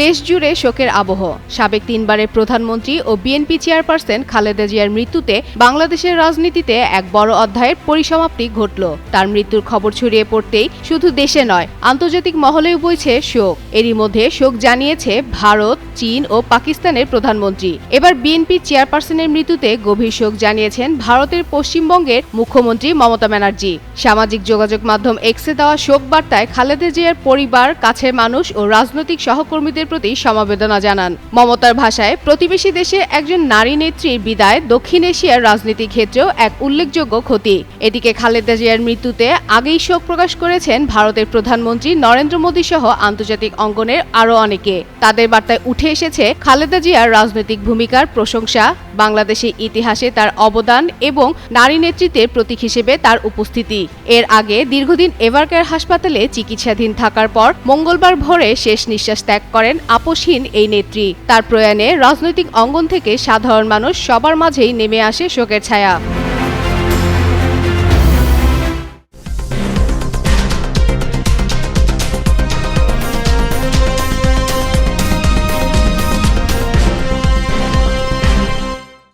দেশ জুড়ে শোকের আবহ। সাবেক তিনবারের প্রধানমন্ত্রী ও বিএনপি চেয়ারপারসন খালেদা জিয়ার মৃত্যুতে বাংলাদেশের রাজনীতিতে এক বড় অধ্যায়ের পরিসমাপ্তি ঘটল। তার মৃত্যুর খবর ছড়িয়ে পড়তেই শুধু দেশে নয়, আন্তর্জাতিক মহলেও বইছে শোক। এরই মধ্যে শোক জানিয়েছে ভারত, চীন ও পাকিস্তানের প্রধানমন্ত্রী। এবার বিএনপি চেয়ারপারসনের মৃত্যুতে গভীর শোক জানিয়েছেন ভারতের পশ্চিমবঙ্গের মুখ্যমন্ত্রী মমতা ব্যানার্জি। সামাজিক যোগাযোগ মাধ্যম এক্সে দেওয়া শোক বার্তায় খালেদা জিয়ার পরিবার, কাছের মানুষ ও রাজনৈতিক সহকর্মীদের প্রতি সমবেদনা জানান। মমতার ভাষায়, প্রতিবেশী দেশে একজন নারী নেত্রীর বিদায় দক্ষিণ এশিয়ার রাজনীতি ক্ষেত্রেও এক উল্লেখযোগ্য ক্ষতি। এদিকে খালেদা জিয়ার মৃত্যুতে আগেই শোক প্রকাশ করেছেন ভারতের প্রধানমন্ত্রী নরেন্দ্র মোদী সহ আন্তর্জাতিক অঙ্গনের আরও অনেকে। তাদের বার্তায় উঠে এসেছে, খালেদা জিয়ার রাজনৈতিক ভূমিকার প্রশংসা বাংলাদেশের ইতিহাসে তার অবদান এবং নারী নেতৃত্বের প্রতীক হিসেবে তার উপস্থিতি। এর আগে দীর্ঘদিন এভারকেয়ার হাসপাতালে চিকিৎসাধীন থাকার পর মঙ্গলবার ভোরে শেষ নিঃশ্বাস ত্যাগ করেন আপোষহীন এই নেত্রী। তার প্রয়াণে রাজনৈতিক অঙ্গন থেকে সাধারণ মানুষ সবার মাঝেই নেমে আসে শোকের ছায়া।